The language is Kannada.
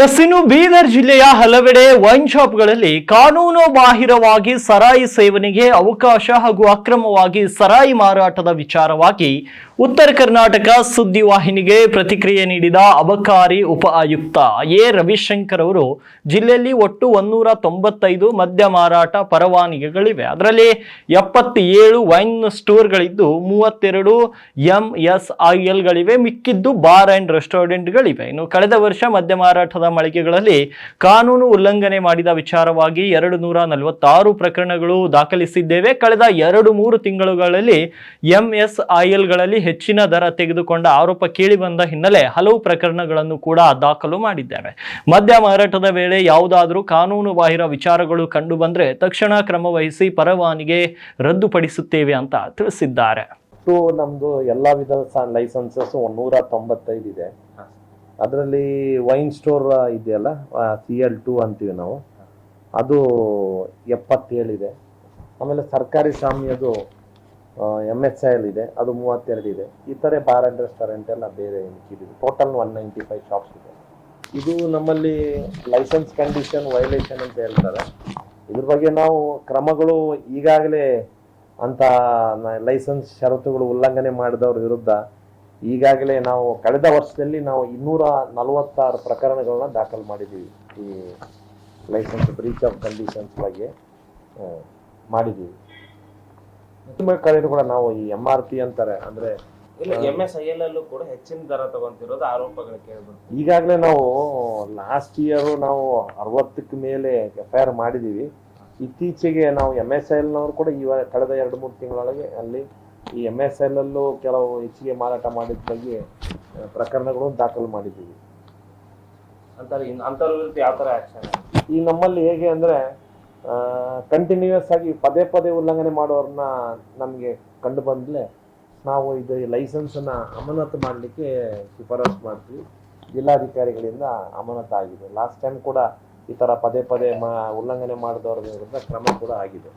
ಎಸ್ ಬೀದರ್ ಜಿಲ್ಲೆಯ ಹಲವೆಡೆ ವೈನ್ ಶಾಪ್ಗಳಲ್ಲಿ ಕಾನೂನು ಬಾಹಿರವಾಗಿ ಸರಾಯಿ ಸೇವನೆಗೆ ಅವಕಾಶ ಹಾಗೂ ಅಕ್ರಮವಾಗಿ ಸರಾಯಿ ಮಾರಾಟದ ವಿಚಾರವಾಗಿ ಉತ್ತರ ಕರ್ನಾಟಕ ಸುದ್ದಿವಾಹಿನಿಗೆ ಪ್ರತಿಕ್ರಿಯೆ ನೀಡಿದ ಅಬಕಾರಿ ಉಪ ಆಯುಕ್ತ ಎ. ರವಿಶಂಕರ್ ಅವರು, ಜಿಲ್ಲೆಯಲ್ಲಿ ಒಟ್ಟು ಒಂದೂರ ತೊಂಬತ್ತೈದು ಮದ್ಯ ಮಾರಾಟ ಪರವಾನಗಿಗಳಿವೆ. ಅದರಲ್ಲಿ ಎಪ್ಪತ್ತೇಳು ವೈನ್ ಸ್ಟೋರ್ಗಳಿದ್ದು, ಮೂವತ್ತೆರಡು ಎಂ ಎಸ್ ಐ ಎಲ್ಗಳಿವೆ. ಮಿಕ್ಕಿದ್ದು ಬಾರ್ ಆ್ಯಂಡ್ ರೆಸ್ಟೋರೆಂಟ್ಗಳಿವೆ. ಇನ್ನು ಕಳೆದ ವರ್ಷ ಮದ್ಯ ಮಾರಾಟದ ಮಳಿಗೆಗಳಲ್ಲಿ ಕಾನೂನು ಉಲ್ಲಂಘನೆ ಮಾಡಿದ ವಿಚಾರವಾಗಿ ಎರಡು ನೂರ ನಲವತ್ತಾರು ಪ್ರಕರಣಗಳು ದಾಖಲಿಸಿದ್ದೇವೆ. ಕಳೆದ ಎರಡು ಮೂರು ತಿಂಗಳುಗಳಲ್ಲಿ ಎಂಎಸ್ಐಎಲ್ಗಳಲ್ಲಿ ಹೆಚ್ಚಿನ ದರ ತೆಗೆದುಕೊಂಡ ಆರೋಪ ಕೇಳಿ ಬಂದ ಹಿನ್ನೆಲೆ ಹಲವು ಪ್ರಕರಣಗಳನ್ನು ಕೂಡ ದಾಖಲು ಮಾಡಿದ್ದೇವೆ. ಮದ್ಯ ಮಾರಾಟದ ವೇಳೆ ಯಾವುದಾದರೂ ಕಾನೂನು ಬಾಹಿರ ವಿಚಾರಗಳು ಕಂಡು ಬಂದ್ರೆ ತಕ್ಷಣ ಕ್ರಮ ವಹಿಸಿ ಪರವಾನಿಗೆ ರದ್ದುಪಡಿಸುತ್ತೇವೆ ಅಂತ ತಿಳಿಸಿದ್ದಾರೆ. ನಮ್ದು ಎಲ್ಲಾ ವಿಧದ ಲೈಸೆನ್ಸಸ್ ನೂರ ತೊಂಬತ್ತೈದು ಇದೆ. ಅದರಲ್ಲಿ ವೈನ್ ಸ್ಟೋರ್ ಇದೆಯಲ್ಲ ಸಿ ಎಲ್ ಟು ಅಂತೀವಿ ನಾವು. ಅದು ಎಪ್ಪತ್ತೇಳಿದೆ. ಆಮೇಲೆ ಸರ್ಕಾರಿ ಸ್ವಾಮ್ಯದು ಎಂ ಎಸ್ ಐ ಎಲ್ ಇದೆ, ಅದು ಮೂವತ್ತೆರಡು ಇದೆ. ಥರ ಬಾರ್ ಆ್ಯಂಡ್ ರೆಸ್ಟೋರೆಂಟ್ ಎಲ್ಲ ಬೇರೆ ಇದೆ. Total one ninety five shops ಇದೆ. ಇದು ನಮ್ಮಲ್ಲಿ ಲೈಸೆನ್ಸ್ ಕಂಡೀಷನ್ ವೈಲೇಷನ್ ಅಂತ ಹೇಳ್ತಾರೆ. ಇದ್ರ ಬಗ್ಗೆ ನಾವು ಕ್ರಮಗಳು ಈಗಾಗಲೇ ಅಂತ ಲೈಸೆನ್ಸ್ ಷರತ್ತುಗಳು ಉಲ್ಲಂಘನೆ ಮಾಡಿದವ್ರ ವಿರುದ್ಧ ಈಗಾಗಲೇ ನಾವು ಕಳೆದ ವರ್ಷದಲ್ಲಿ ನಾವು ಇನ್ನೂರ ನಲವತ್ತಾರು ಪ್ರಕರಣಗಳನ್ನ ದಾಖಲು ಮಾಡಿದ್ದೀವಿ. ಈ ಲೈಸೆನ್ಸ್ ಬ್ರೀಚ್ ಆಫ್ ಕಂಡೀಷನ್ಸ್ ಬಗ್ಗೆ ಮಾಡಿದ್ದೀವಿ. ಕಡೆನೂ ಕೂಡ ನಾವು ಈ ಎಂ ಆರ್ ಪಿ ಅಂತಾರೆ ಅಂದ್ರೆ ಎಂ ಕೂಡ ಹೆಚ್ಚಿನ ದರ ತಗೊಂತಿರೋದು ಆರೋಪಗಳು ಕೇಳ್ಬೋದು ಈಗಾಗಲೇ ನಾವು ಲಾಸ್ಟ್ ಇಯರ್ ನಾವು ಅರವತ್ತಕ್ಕೆ ಮೇಲೆ ಎಫ್ ಐ ಆರ್ ಮಾಡಿದ್ದೀವಿ. ಇತ್ತೀಚೆಗೆ ನಾವು ಎಂ ಎಸ್ ಐ ಎಲ್ನವರು ಕೂಡ ಇವಾಗ ಕಳೆದ ಎರಡು ಮೂರು ತಿಂಗಳೊಳಗೆ ಅಲ್ಲಿ ಈ ಎಂ ಎಸ್ ಎಲ್ ಅಲ್ಲೂ ಕೆಲವು ಹೆಚ್ಚಿಗೆ ಮಾರಾಟ ಮಾಡಿದ ಬಗ್ಗೆ ಪ್ರಕರಣಗಳು ದಾಖಲು ಮಾಡಿದ್ದೀವಿ. ಅಂತಾರೆ ವಿರುದ್ಧ ಯಾವ ತರ ಆಕ್ಷನ್ ಈ ನಮ್ಮಲ್ಲಿ ಹೇಗೆ ಅಂದ್ರೆ ಕಂಟಿನ್ಯೂಯಸ್ ಆಗಿ ಪದೇ ಪದೇ ಉಲ್ಲಂಘನೆ ಮಾಡೋರನ್ನ ನಮಗೆ ಕಂಡು ಬಂದ್ಲೆ ನಾವು ಇದು ಲೈಸೆನ್ಸನ್ನು ಅಮಾನತು ಮಾಡಲಿಕ್ಕೆ ಶಿಫಾರಸು ಮಾಡ್ತೀವಿ. ಜಿಲ್ಲಾಧಿಕಾರಿಗಳಿಂದ ಅಮಾನತು ಆಗಿದೆ. ಲಾಸ್ಟ್ ಟೈಮ್ ಕೂಡ ಈ ಥರ ಪದೇ ಪದೇ ಮಾ ಉಲ್ಲಂಘನೆ ಮಾಡಿದವ್ರ ವಿರುದ್ಧ ಕ್ರಮ ಕೂಡ ಆಗಿದೆ.